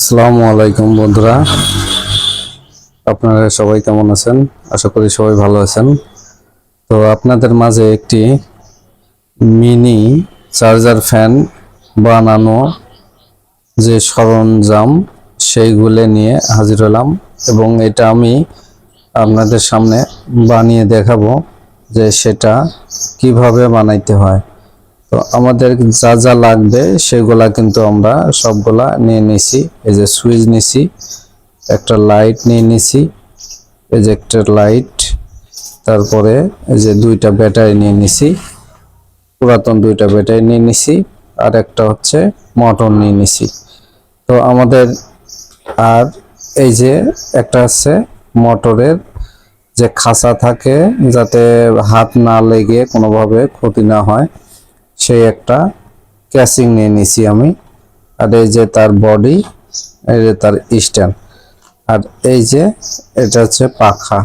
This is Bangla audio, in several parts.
আসসালামু আলাইকুম, বন্ধুরা। আপনারা সবাই কেমন আছেন? আশা করি সবাই ভালো আছেন। তো আপনাদের মাঝে একটি মিনি চার্জার ফ্যান বানানো যে সরঞ্জাম, সেইগুলো নিয়ে হাজির হলাম এবং এটা আমি আপনাদের সামনে বানিয়ে দেখাবো যে সেটা কীভাবে বানাইতে হয়। তো আমাদের যা যা লাগবে সেগুলা কিন্তু আমরা সবগুলা নিয়ে নিছি। এই যে সুইচ নিছি, একটা লাইট নিয়ে নিছি, এই যে একটা লাইট, তারপরে এই যে দুইটা ব্যাটারি নিয়ে নিছি, পুরাতন দুইটা ব্যাটারি নিয়ে নিছি, আর একটা হচ্ছে মোটর নিয়ে নিছি। তো আমাদের আর এই যে একটা আছে মোটরের যে খাঁচা থাকে, যাতে হাত না লেগে কোনোভাবে ক্ষতি না হয় সেই একটা ক্যাসিং নিয়ে নিছি আমি। আর এই যে তার বডি এই যে তার স্ট্যান্ড আর এই যে এটা হচ্ছে পাখা।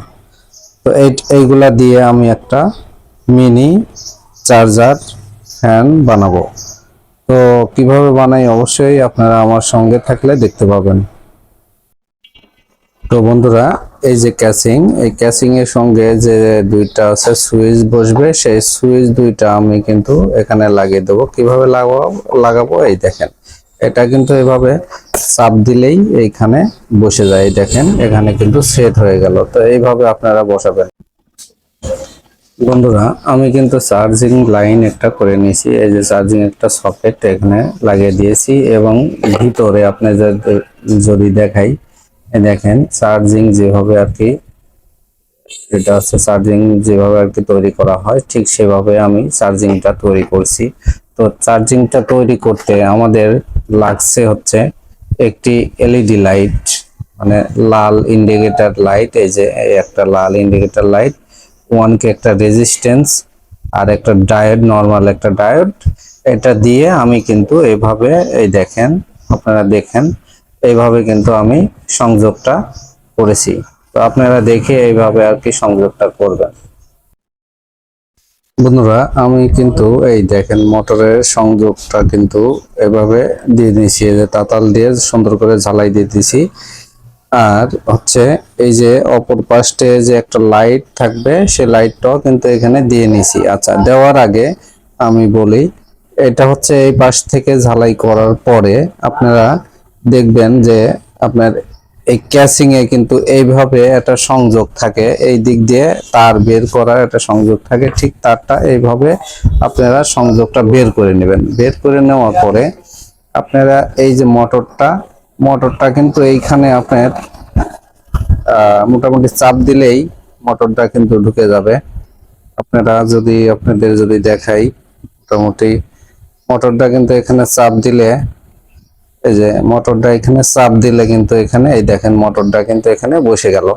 তো এই, এইগুলা দিয়ে আমি একটা মিনি চার্জার ফ্যান বানাবো। তো কীভাবে বানাই? অবশ্যই আপনারা আমার সঙ্গে থাকলে দেখতে পাবেন। তো বন্ধুরা, এই যে ক্যাসিং এই ক্যাসিং এর সঙ্গে যে দুইটা আছে, সুইচ বসবে, সেই সুইচ দুইটা আমি কিন্তু এখানে লাগিয়ে দেবো। কীভাবে লাগাবো লাগাবো, এই দেখেন। এটা কিন্তু এভাবে চাপ দিলেই এইখানে বসে যায় দেখেন, এখানে কিন্তু সেট হয়ে গেল। তো এইভাবে আপনারা বসাবেন। বন্ধুরা, আমি কিন্তু চার্জিং লাইন একটা করে নিয়েছি। এই যে চার্জিং একটা সকেট এখানে লাগিয়ে দিয়েছি এবং ভিতরে আপনি যদি- দেখাই দেখেন চার্জিং যেভাবে আর কি, এটা হচ্ছে চার্জিং যেভাবে আর কি তৈরি করা হয়, ঠিক সেভাবে আমি চার্জিংটা তৈরি করছি। তো চার্জিংটা তৈরি করতে আমাদের লাগছে হচ্ছে একটি এলইডি লাইট মানে লাল ইন্ডিকেটর লাইট এই যে একটা লাল ইন্ডিকেটর লাইট ওয়ান কে একটা রেজিস্ট্যান্স আর একটা ডায়োড নর্মাল একটা ডায়োড এটা দিয়ে আমি কিন্তু এভাবে, এই দেখেন, আপনারা দেখেন এইভাবে কিন্তু আমি সংযোগটা করেছি। তো আপনারা দেখে এইভাবে আর কি সংযোগটা করবেন। বন্ধুরা, আমি কিন্তু এই দেখেন মোটরের সংযোগটা কিন্তু এভাবে দিয়ে দিয়েছি যে তাতাল দিয়ে সুন্দর করে ঝালাই দিয়ে দিয়েছি। আর হচ্ছে এই যে অপর পাশে যে একটা লাইট থাকবে সে লাইটটাও কিন্তু এখানে দিয়ে নিছি আচ্ছা দেওয়ার আগে আমি বলি, এটা হচ্ছে এই পাশ থেকে ঝালাই করার পরে আপনারা দেখবেন যে আপনার এই ক্যাসিং এ কিন্তু এইভাবে একটা সংযোগ থাকে। এই দিক দিয়ে তার বের করার একটা সংযোগ থাকে, ঠিক তারটা এইভাবে আপনারা সংযোগটা বের করে নেবেন। বের করে নেওয়ার পরে আপনারা এই যে মোটরটা মোটরটা কিন্তু এইখানে আপনার মোটামুটি চাপ দিলেই মোটরটা কিন্তু ঢুকে যাবে। আপনারা যদি, আপনাদের যদি দেখাই, মোটামুটি মোটরটা কিন্তু এখানে চাপ দিলে এই যে মোটরটা এখানে চাপ দিলে কিন্তু এখানে, এই দেখেন মোটরটা কিন্তু এখানে বসে গেল।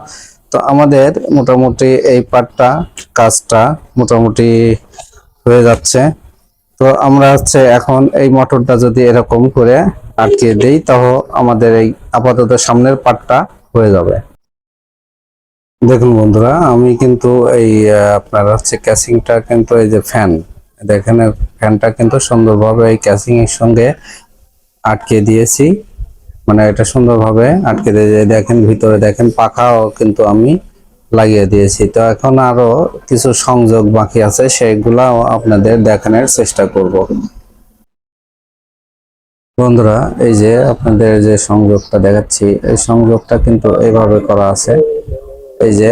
তো আমাদের মোটামুটি এই পার্টটা কাজটা মোটামুটি হয়ে যাচ্ছে। তো আমরা হচ্ছে এখন এই মোটরটা যদি এরকম করে আটকে দেই, তাহলে আমাদের এই আপাতত সামনের পার্টটা হয়ে যাবে। দেখুন বন্ধুরা, আমি কিন্তু এই আপনার হচ্ছে ক্যাসিংটা কিন্তু এই যে ফ্যান, দেখেন ফ্যানটা কিন্তু সুন্দরভাবে এই ক্যাসিং এর সঙ্গে আটকে দিয়েছি। মানে এটা সুন্দরভাবে আটকে দিয়ে দেখেন, ভিতরে দেখেন, পাখাও কিন্তু আমি লাগিয়ে দিয়েছি। তো এখন আরও কিছু সংযোগ বাকি আছে, সেগুলাও আপনাদের দেখানোর চেষ্টা করব। বন্ধুরা, এই যে আপনাদের যে সংযোগটা দেখাচ্ছি, এই সংযোগটা কিন্তু এইভাবে করা আছে। এই যে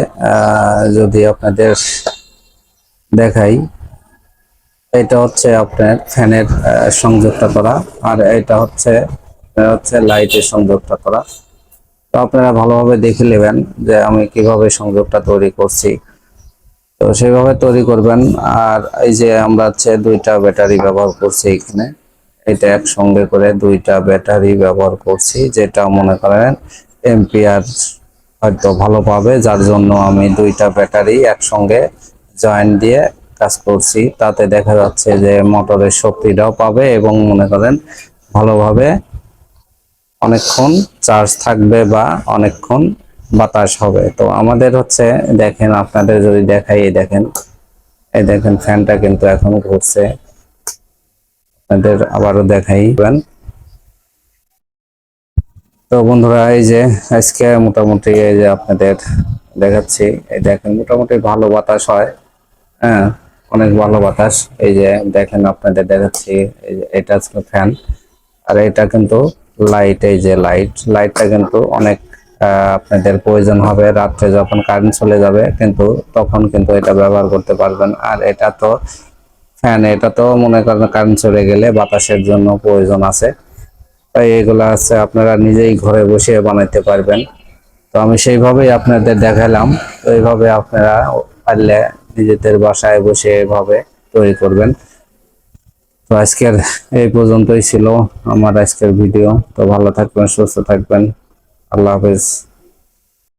যদি আপনাদের দেখাই এটা হচ্ছে আপনার ফ্যানের সংযোগটা করা, আর এটা হচ্ছে হচ্ছে লাইটের সংযোগটা করা। তো আপনারা ভালোভাবে দেখে নেবেন যে আমি কীভাবে সংযোগটা তৈরি করছি। তো সেভাবে তৈরি করবেন, আর এই যে আমরা হচ্ছে দুইটা ব্যাটারি ব্যবহার করছি এখানে, এটা একসঙ্গে করে দুইটা ব্যাটারি ব্যবহার করছি, যেটা মনে করেন এম্পিয়ার হয়তো ভালো পাবে, যার জন্য আমি দুইটা ব্যাটারি একসঙ্গে জয়েন্ট দিয়ে কাজ করছি, তাতে দেখা যাচ্ছে যে মোটরের শক্তিটাও পাবে এবং মনে করেন ভালোভাবে অনেকক্ষণ চার্জ থাকবে বা অনেকক্ষণ বাতাস হবে। তো আমাদের হচ্ছে দেখেন, আপনাদের যদি দেখাই, এই দেখেন এই দেখেন ফ্যানটা কিন্তু এখন ঘুরছে। আপনাদের আবারও দেখাই। তো বন্ধুরা, এই যে আজকে মোটামুটি এই যে আপনাদের দেখাচ্ছি, এই দেখেন মোটামুটি ভালো বাতাস হয় হ্যাঁ। অনেক ভালো বাতাস। এই যে দেখেন আপনাদের দেখাচ্ছি এটা হচ্ছে ফ্যান আর এটা কিন্তু লাইট এই যে লাইট লাইটটা কিন্তু অনেক আপনাদের প্রয়োজন হবে রাত্রে যখন কারেন্ট চলে যাবে, কিন্তু তখন কিন্তু এটা ব্যবহার করতে পারবেন। আর এটা তো ফ্যান এটা তো মনে করেন কারেন্ট চলে গেলে বাতাসের জন্য প্রয়োজন আছে। তাই এগুলো আছে, আপনারা নিজেই ঘরে বসে বানাইতে পারবেন। তো আমি সেইভাবেই আপনাদের দেখালাম। তো এইভাবে আপনারা পারলে নিজেদের বাসায় বসে এভাবে তৈরি করবেন। তো আজকের এই পর্যন্তই ছিল আমার আজকের ভিডিও। তো ভালো থাকবেন, সুস্থ থাকবেন। আল্লাহ হাফেজ।